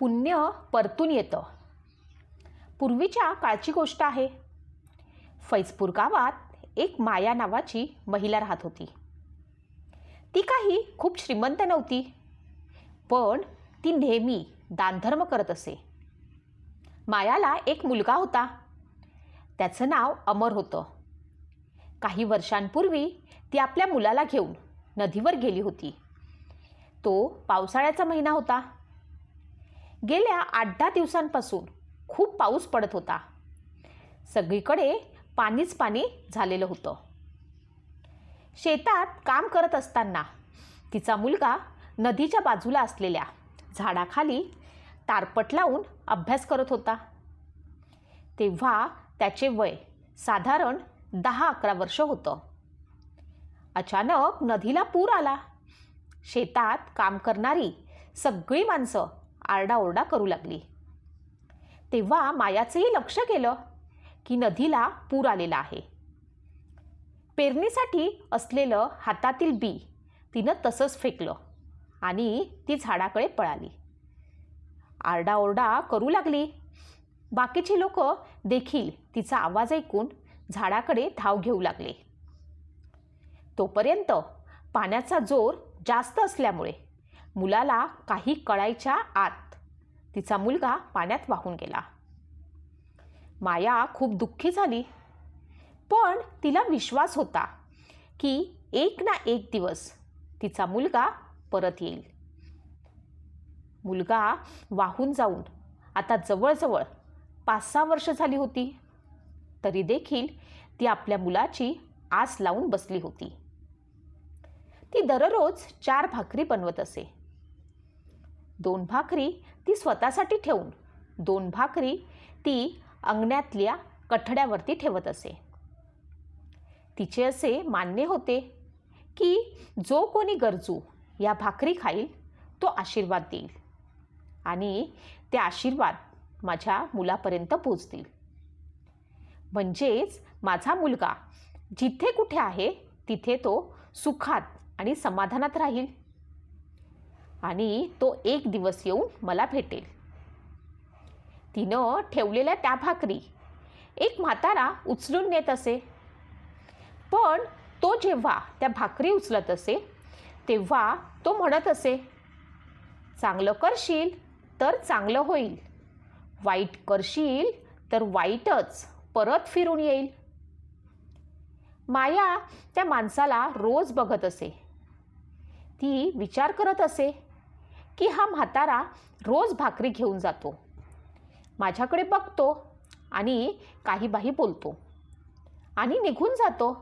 पुण्य परतून येतं. पूर्वीच्या काळची गोष्ट आहे. फैजपूर गावात एक माया नावाची महिला राहत होती. ती काही खूप श्रीमंत नव्हती पण ती नेहमी दानधर्म करत असे. मायाला एक मुलगा होता. त्याचं नाव अमर होतं. काही वर्षांपूर्वी ती आपल्या मुलाला घेऊन नदीवर गेली होती. तो पावसाळ्याचा महिना होता. गेल्या आठ दहा दिवसांपासून खूप पाऊस पडत होता. सगळीकडे पाणीच पाणी झालेलं होतं. शेतात काम करत असताना तिचा मुलगा नदीच्या बाजूला असलेल्या झाडाखाली तारपट लावून अभ्यास करत होता. तेव्हा त्याचे वय साधारण दहा अकरा वर्ष होतं. अचानक नदीला पूर आला. शेतात काम करणारी सगळी माणसं आरडाओरडा करू लागली. तेव्हा मायाचंही लक्ष गेलं की नदीला पूर आलेला आहे. पेरणीसाठी असलेलं हातातील बी तिनं तसंच फेकलं आणि ती झाडाकडे पळाली. आरडाओरडा करू लागली. बाकीची लोक देखील तिचा आवाज ऐकून झाडाकडे धाव घेऊ लागले. तोपर्यंत पाण्याचा जोर जास्त असल्यामुळे मुलाला काही कळायच्या आत तिचा मुलगा पाण्यात वाहून गेला. माया खूप दुःखी झाली. पण तिला विश्वास होता की एक ना एक दिवस तिचा मुलगा परत येईल. मुलगा वाहून जाऊन आता जवळजवळ पाच सहा वर्ष झाली होती. तरी देखील ती आपल्या मुलाची आस लावून बसली होती. ती दररोज चार भाकरी बनवत असे. दोन भाकरी ती स्वतःसाठी ठेवून दोन भाकरी ती अंगणातल्या कठड्यावरती ठेवत असे. तिचे असे मान्य होते की जो कोणी गरजू या भाकरी खाईल तो आशीर्वाद देईल आणि ते आशीर्वाद माझ्या मुलापर्यंत पोचतील म्हणजेच माझा मुलगा जिथे कुठे आहे तिथे तो सुखात आणि समाधानात राहील. आणि तो एक दिवस येऊन मला भेटेल. तिनं ठेवलेल्या त्या भाकरी एक म्हातारा उचलून नेत असे. पण तो जेव्हा त्या भाकरी उचलत असे तेव्हा तो म्हणत असे चांगलं करशील तर चांगलं होईल. वाईट करशील तर वाईटच परत फिरून येईल. माया त्या माणसाला रोज बघत असे. ती विचार करत असे की हा म्हातारा रोज भाकरी घेऊन जातो. माझ्याकडे बघतो आणि काही बाही बोलतो. आणि निघून जातो.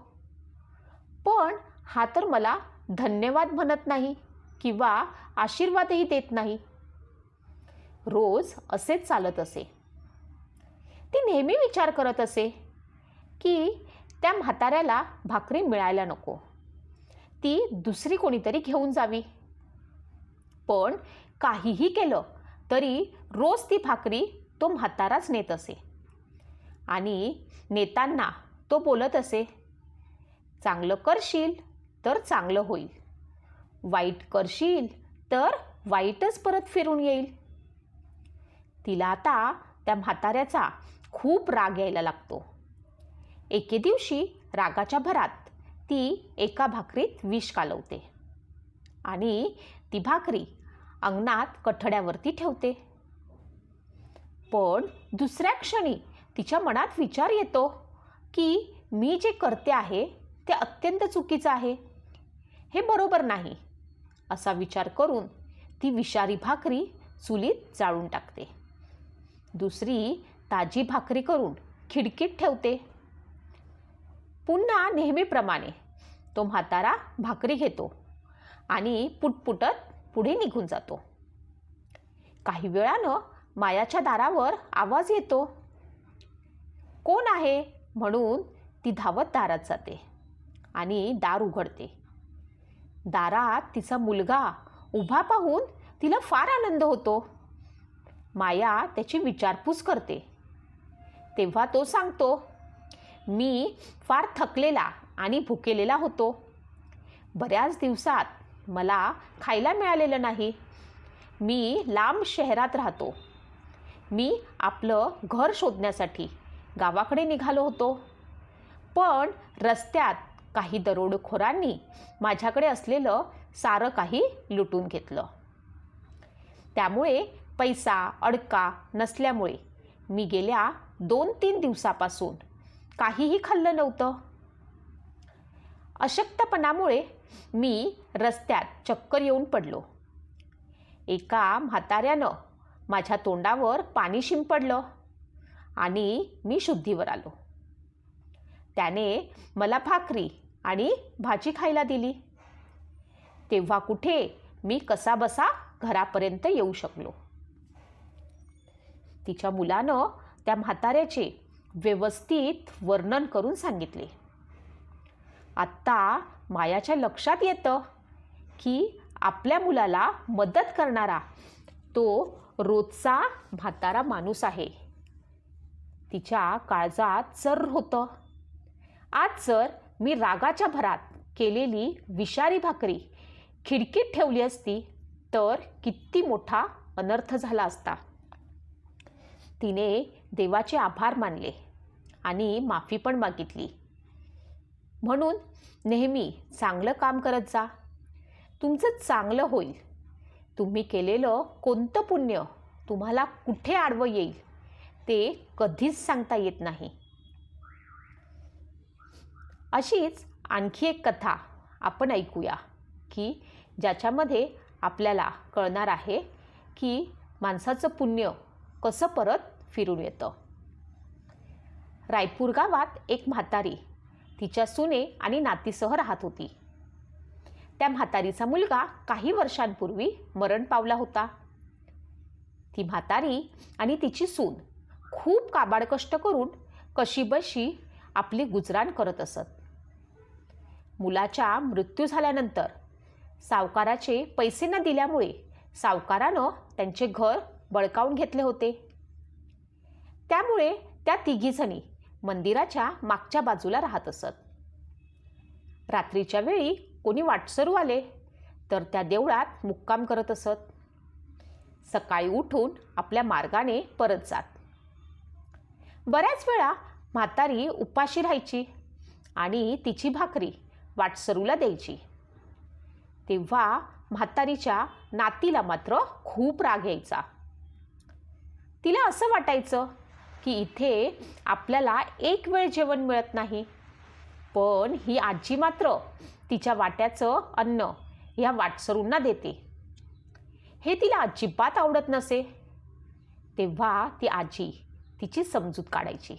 पण हा तर मला धन्यवाद म्हणत नाही किंवा आशीर्वादही देत नाही. रोज असेच चालत असे. ती नेहमी विचार करत असे की त्या म्हाताऱ्याला भाकरी मिळायला नको. ती दुसरी कोणीतरी घेऊन जावी. पण काहीही केलं तरी रोज ती भाकरी तो म्हाताराच नेत असे. आणि नेताना तो बोलत असे चांगलं करशील तर चांगलं होईल. वाईट करशील तर वाईटच परत फिरून येईल. तिला आता त्या म्हाताऱ्याचा खूप राग यायला लागतो. एके दिवशी रागाच्या भरात ती एका भाकरीत विष कालवते आणि ती भाकरी अंगणात कठड्यावरती ठेवते. पण दुसऱ्या क्षणी तिच्या मनात विचार येतो की मी जे करते आहे ते अत्यंत चुकीचं आहे. हे बरोबर नाही असा विचार करून ती विषारी भाकरी चुलीत जाळून टाकते. दुसरी ताजी भाकरी करून खिडकीत ठेवते. पुन्हा नेहमीप्रमाणे तो म्हातारा भाकरी घेतो आणि पुटपुटत पुढे निघून जातो. काही वेळानं मायाच्या दारावर आवाज येतो. कोण आहे? म्हणून ती धावत दारात जाते आणि दार उघडते. दारात तिचा मुलगा उभा पाहून तिला फार आनंद होतो. माया त्याची विचारपूस करते. तेव्हा तो सांगतो मी फार थकलेला आणि भुकेलेला होतो. बऱ्याच दिवसात मला खायला मिळालेलं नाही. मी लांब शहरात राहतो. मी आपलं घर शोधण्यासाठी गावाकडे निघालो होतो. पण रस्त्यात काही दरोडखोरांनी माझ्याकडे असलेलं सारं काही लुटून घेतलं. त्यामुळे पैसा अडका नसल्यामुळे मी गेल्या दोन तीन दिवसापासून काहीही खाल्लं नव्हतं. अशक्तपणामुळे मी रस्त्यात चक्कर येऊन पडलो. एका म्हाताऱ्यानं माझ्या तोंडावर पाणी शिंपडलं आणि मी शुद्धीवर आलो. त्याने मला भाकरी आणि भाजी खायला दिली. तेव्हा कुठे मी कसाबसा घरापर्यंत येऊ शकलो. तिच्या मुलानं त्या म्हाताऱ्याचे व्यवस्थित वर्णन करून सांगितले. आत्ता मायाच्या लक्षात येतं की आपल्या मुलाला मदत करणारा तो रोजचा म्हातारा माणूस आहे. तिच्या काळजात चर होतं. आज जर मी रागाच्या भरात केलेली विषारी भाकरी खिडकीत ठेवली असती तर किती मोठा अनर्थ झाला असता. तिने देवाचे आभार मानले आणि माफी पण मागितली. म्हणून नेहमी चांगलं काम करत जा. तुमचं चांगलं होईल. तुम्ही केलेलं कोणतं पुण्य तुम्हाला कुठे आडवं येईल ते कधीच सांगता येत नाही. अशीच आणखी एक कथा आपण ऐकूया की ज्याच्यामध्ये आपल्याला कळणार आहे की माणसाचं पुण्य कसं परत फिरून येतं. रायपूर गावात एक म्हातारी तिच्या सुने आणि नातीसह राहत होती. त्या म्हातारीचा मुलगा काही वर्षांपूर्वी मरण पावला होता. ती म्हातारी आणि तिची सून खूप काबाड कष्ट करून कशीबशी आपली गुजराण करत असत. मुलाच्या मृत्यू झाल्यानंतर सावकाराचे पैसे न दिल्यामुळे सावकारानं त्यांचे घर बळकावून घेतले होते. त्यामुळे त्या तिघीजणी मंदिराच्या मागच्या बाजूला राहत असत. रात्रीच्या वेळी कोणी वाटसरू आले तर त्या देवळात मुक्काम करत असत. सकाळी उठून आपल्या मार्गाने परत जात. बऱ्याच वेळा म्हातारी उपाशी राहायची आणि तिची भाकरी वाटसरूला द्यायची. तेव्हा म्हातारीच्या नातीला मात्र खूप राग यायचा. तिला असं वाटायचं की इथे आपल्याला एक वेळ जेवण मिळत नाही. पण ही आजी मात्र तिच्या वाट्याचं अन्न ह्या वाटसरूंना देते. हे तिला अजिबात आवडत नसे. तेव्हा ती आजी तिची समजूत काढायची.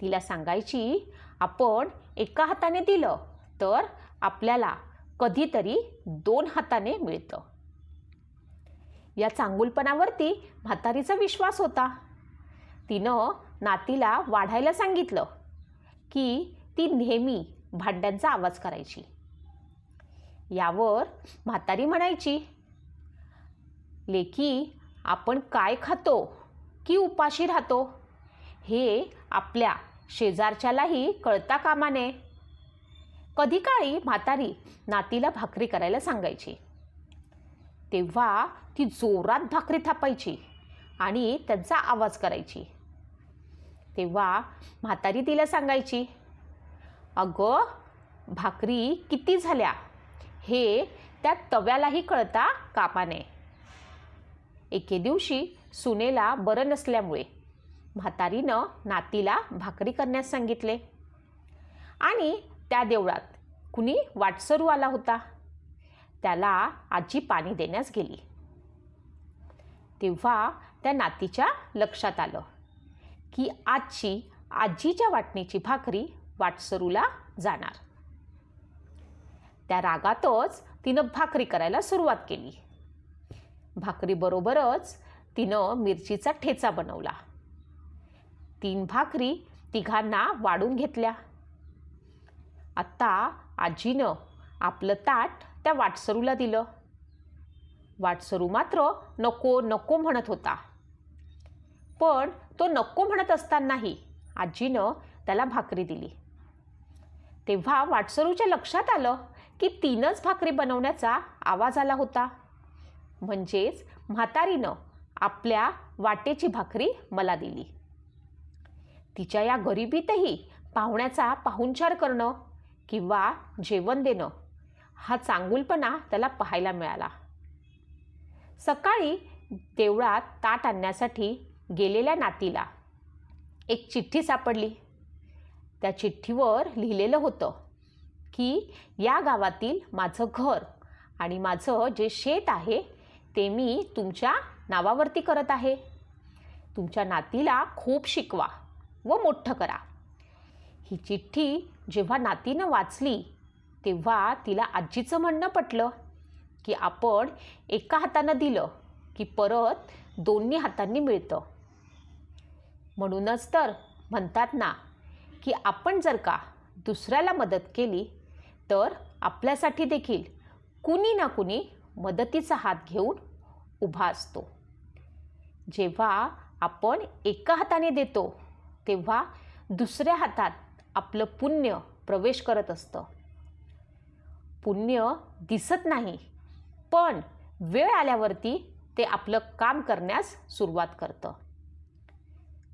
तिला सांगायची आपण एका हाताने दिलं तर आपल्याला कधीतरी दोन हाताने मिळतं. या चांगुलपणावरती म्हातारीचा विश्वास होता. तिनं नातीला वाढायला सांगितलं की ती नेहमी भांड्यांचा आवाज करायची. यावर म्हातारी म्हणायची लेकी आपण काय खातो? की उपाशी राहतो? हे आपल्या शेजारच्यालाही कळता कामा नये कधी काळी म्हातारी नातीला भाकरी करायला सांगायची. तेव्हा ती जोरात भाकरी थापायची आणि त्यांचा आवाज करायची. तेव्हा म्हातारी तिला सांगायची अगं भाकरी किती झाल्या? हे त्या तव्यालाही कळता कामाने. एके दिवशी सुनेला बरं नसल्यामुळे म्हातारीनं नातीला भाकरी करण्यास सांगितले. आणि त्या देवळात कुणी वाटसरू आला होता. त्याला आजी पाणी देण्यास गेली. तेव्हा त्या नातीच्या लक्षात आलं. की आजची आजीच्या वाटणीची भाकरी वाटसरूला जाणार. त्या रागातच तिनं भाकरी करायला सुरुवात केली. भाकरीबरोबरच तिनं मिरचीचा ठेचा बनवला. तीन भाकरी तिघांना वाढून घेतल्या. आत्ता आजीनं आपलं ताट त्या वाटसरूला दिलं. वाटसरू मात्र नको नको म्हणत होता. पण तो नको म्हणत असतानाही आजीनं त्याला भाकरी दिली. तेव्हा वाटसरूच्या लक्षात आलं की तीनच भाकरी बनवण्याचा आवाज आला होता. म्हणजेच म्हातारीनं आपल्या वाटेची भाकरी मला दिली. तिच्या या गरिबीतही पाहुण्याचा पाहुणचार करणं किंवा जेवण देणं हा चांगुलपणा त्याला पाहायला मिळाला. सकाळी देवळात ताट आणण्यासाठी गेलेल्या नातीला. एक चिठ्ठी सापडली. त्या चिठ्ठीवर लिहिलेलं होतं की या गावातील माझं घर आणि माझं जे शेत आहे ते मी तुमच्या नावावरती करत आहे. तुमच्या नातीला खूप शिकवा व मोठं करा. ही चिठ्ठी जेव्हा नातीनं वाचली तेव्हा तिला आजीचं म्हणणं पटलं की आपण एका हातानं दिलं की परत दोन्ही हातांनी मिळतं. म्हणूनच तर म्हणतात ना की आपण जर का दुसऱ्याला मदत केली तर आपल्यासाठी देखील कुणी ना कुणी मदतीचा हात घेऊन उभा असतो. जेव्हा आपण एका हाताने देतो तेव्हा दुसऱ्या हातात आपलं पुण्य प्रवेश करत असतं. पुण्य दिसत नाही पण वेळ आल्यावरती ते आपलं काम करण्यास सुरुवात करतं.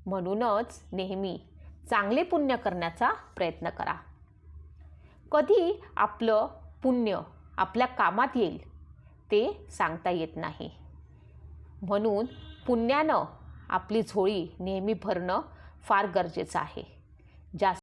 म्हणूनच नेहमी चांगले पुण्य करण्याचा प्रयत्न करा. कधी आपलं पुण्य आपल्या कामात येईल ते सांगता येत नाही. म्हणून पुण्यानं आपली झोळी नेहमी भरणं फार गरजेचं आहे. जास्त